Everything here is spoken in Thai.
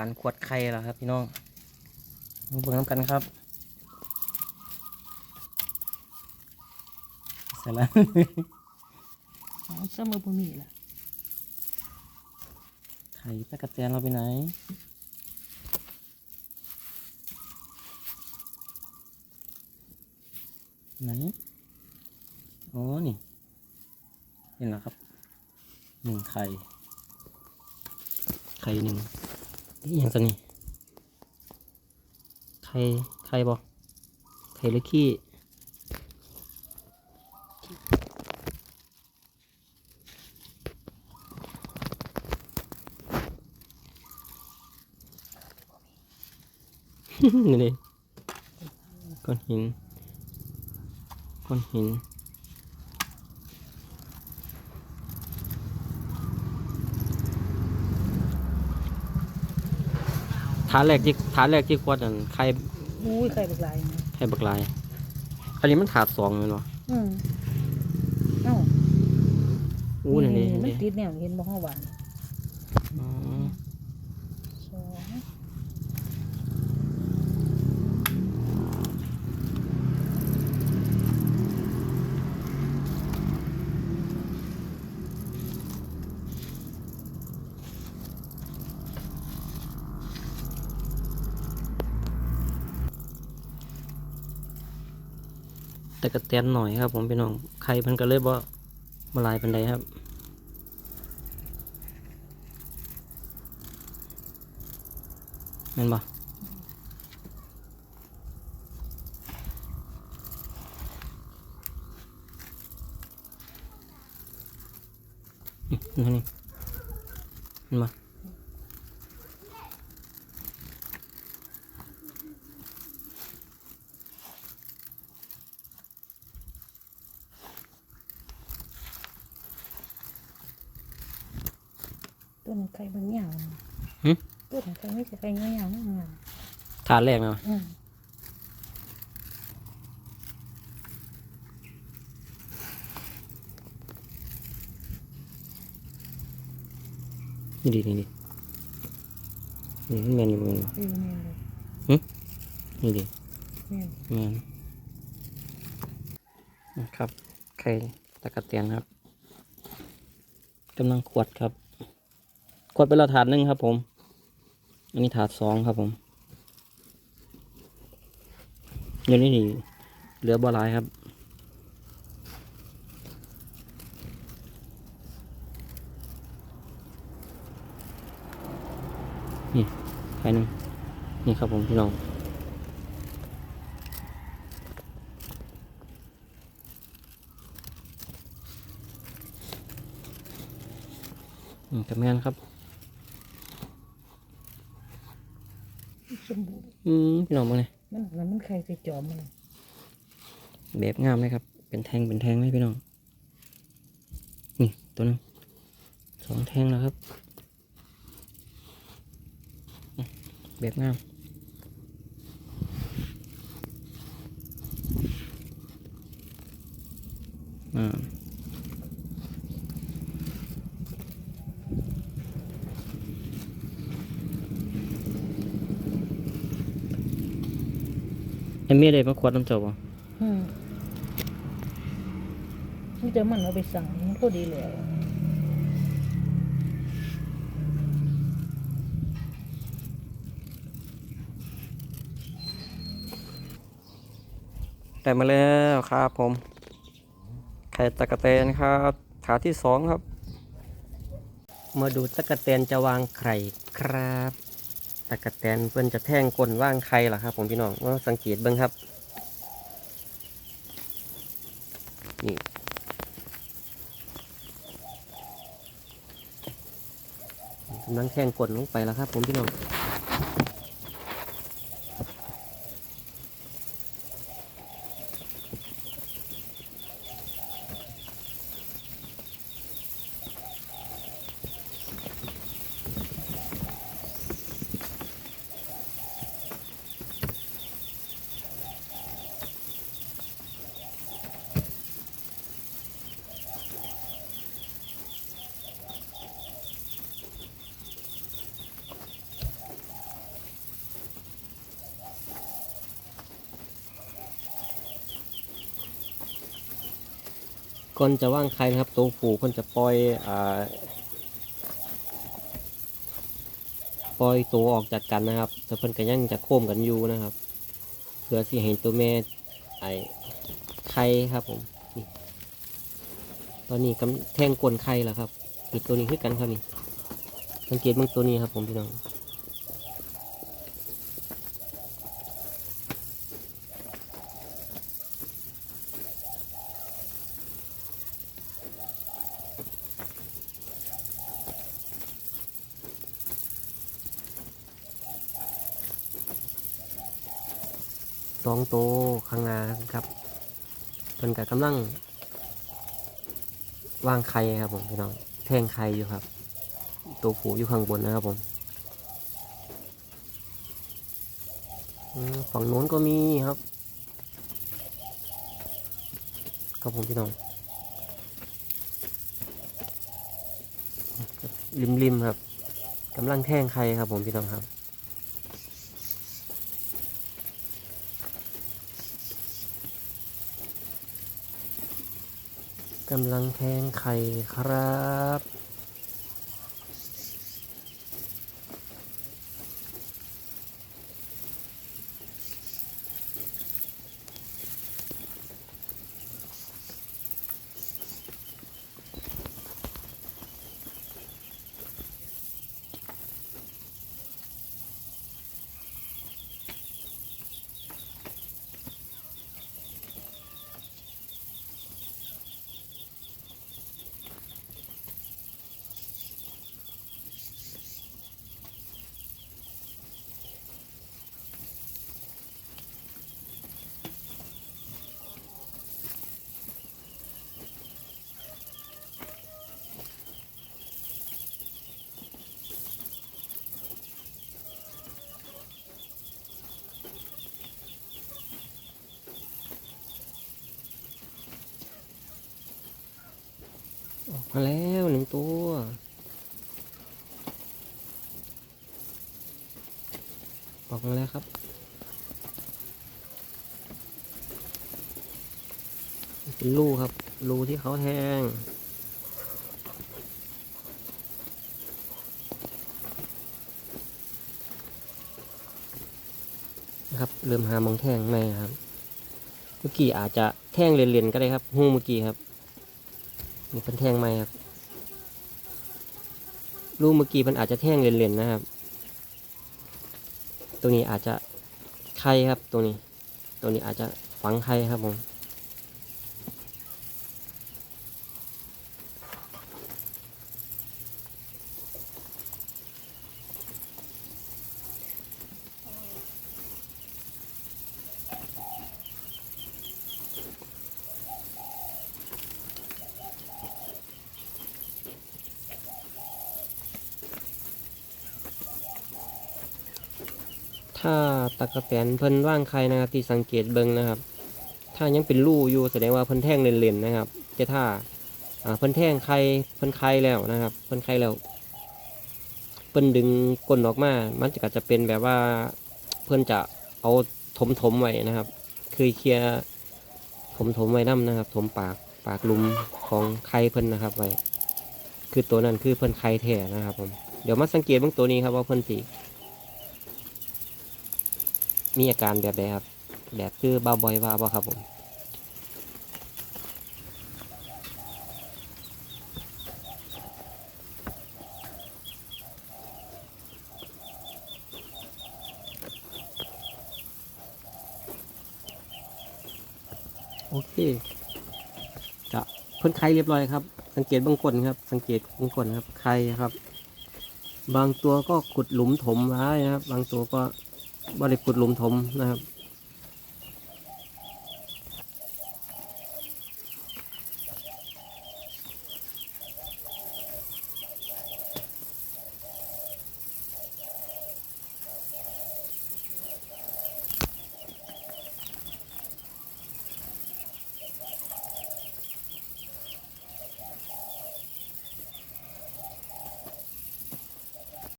การขวดไข่แล้วครับพี่น้องมาเบิ่งน้ำกันครับเสร็จแล้วอ๋อเสมอบ่มีล่ะไข่ตะกะแตนเราไปไหนไหนอ๋อนี่เห็นแล้วครับหนึ่งไข่ ไข่หนึ่ง อย่างสันนี่ไข่ไข่บอไข่หรือขี้นี่ก้อนหินก้อนหิน ฐานแรกที่ฐานแรกที่ควดนั่นไข่อุ้ยไข่บักหลายนะไข่บักลาย อันนี้มันถาดสองเลยเนาะอืมเอ้าอู้นี่นี่มันนี่ติดแนวเห็นบ่ห้าหวานอ๋อ สอง แต่กระเตียนหน่อยครับ ผมพี่น้องไข่มันก็เลยบ่มาลายเป็นไดครับแม่นบ่นี่นี่เห็นบ่ ต้นไข่บางอย่างหึ ต้นไข่ไม่ใช่ไข่ยาวๆนั่นน่ะฐานแรกเนาะอืมนี่ดินี่ดินี่มันแมนอยู่แมนบ่เออแม่นเลยนี่ดิแม่นแมนนะครับไข่ตะกะเตียนครับกำลังขวดครับ ขวดไปและถาดหนึ่งครับผม อันนี้ถาดสองครับผมเดี๋ยวนี้นี่เหลือบ่หลายครับ นี่ไข่หนึ่งนี่ครับผมพี่น้องกับแมนครับ สมบูรณ์ อืมพี่น้องมาเลยมันแล้วมันไข่ใส่จอมมันแบบงามเลยครับ เป็นแทงเป็นแทงเลยพี่น้อง นี่ตัวหนึงสองแทงแล้วครับอืมแบบงามอ่า ไอ้เมียได้มาขวดน้ำเจ้าบ่อืมมันจะมันเอาไปสั่งมันก็ดีแล้วได้มาแล้วครับผม ไข่ตะกะแตนครับ ขาที่สองครับ มาดูตะกะแตนจะวางไข่ครับ ตะกะแตนเพื่อนจะแท่งก้นว่างใครล่ะครับผมพี่น้องว่าสังเกตเบิ้งครับ นี่กำลังแท่งก้นลงไปแล้วครับผมพี่น้อง ก่อนจะว่างไข่นะครับ ตัวผูเพิ่นจะปล่อยอ่าปล่อยตัวออกจากกันนะครับแต่เพิ่นก็ยังจะโค้มกันอยู่นะครับเพื่อสิให้ตัวแม่ไอไข่ครับผมตอนนี้กำแทงกลนไข่แล้วครับอีกตัวนี้คือกันครับนี่สังเกตเบื้องตัวนี้ครับผมพี่น้อง สองโตข้างหน้าครับมันกับกำลังวางไข่ครับผมพี่น้องแทงไข่อยู่ครับ ตัวผูอยู่ข้างบนนะครับผมฝั่งโน้นก็มีครับครับผมพี่น้องริมริมๆครับกำลังแทงไข่ครับผมพี่น้องครับ กำลังแทงไข่ครับ มาแล้วหนึ่งตัว ออกมาแล้วครับ เป็นรูครับ รูที่เขาแทงนะครับ เริ่มหามองแทงไม่ครับ เมื่อกี้อาจจะแทงเรียนๆก็ได้ครับหูเมื่อกี้ครับ นี่เป็นแท่งไหมครับ รูเมื่อกี้มันอาจจะแท่งเลนๆนะครับ ตัวนี้อาจจะไข่ครับ ตัวนี้ ตัวนี้อาจจะฝังไข่ครับผม ถ้าตะกะแตนเพิ่นว่างไข่นะครับที่สังเกตเบิ่งนะครับ ถ้ายังเป็นรูอยู่แสดงว่าเพิ่นแท่งเล่นๆนะครับแต่ถ้าอ่าเพิ่นแท่งไข่เพิ่นไข่แล้วนะครับ เพิ่นไข่แล้วเพิ่นดึงก้นออกมา มันจะก็จะเป็นแบบว่าเพิ่นจะเอาถมถมไว้นะครับ คือเคลียร์ถมถมไว้น้ำนะครับ ถมปากปากลุมของไข่เพิ่นนะครับไว้คือตัวนั้นคือเพิ่นไข่แท้นะครับผมเดี๋ยวมาสังเกตเบื้องตัวนี้ครับว่าเพิ่นสี มีอาการแบบใดครับ แบบคือบาบอยว่าบ่ครับผมโอเคจะพ่นไข่เรียบร้อยครับ สังเกตบางคนครับ สังเกตบางคนครับไข่ครับ บางตัวก็ขุดหลุมถมไว้นะครับ บางตัวก็ บ่ได้ขุดลุมถมนะครับ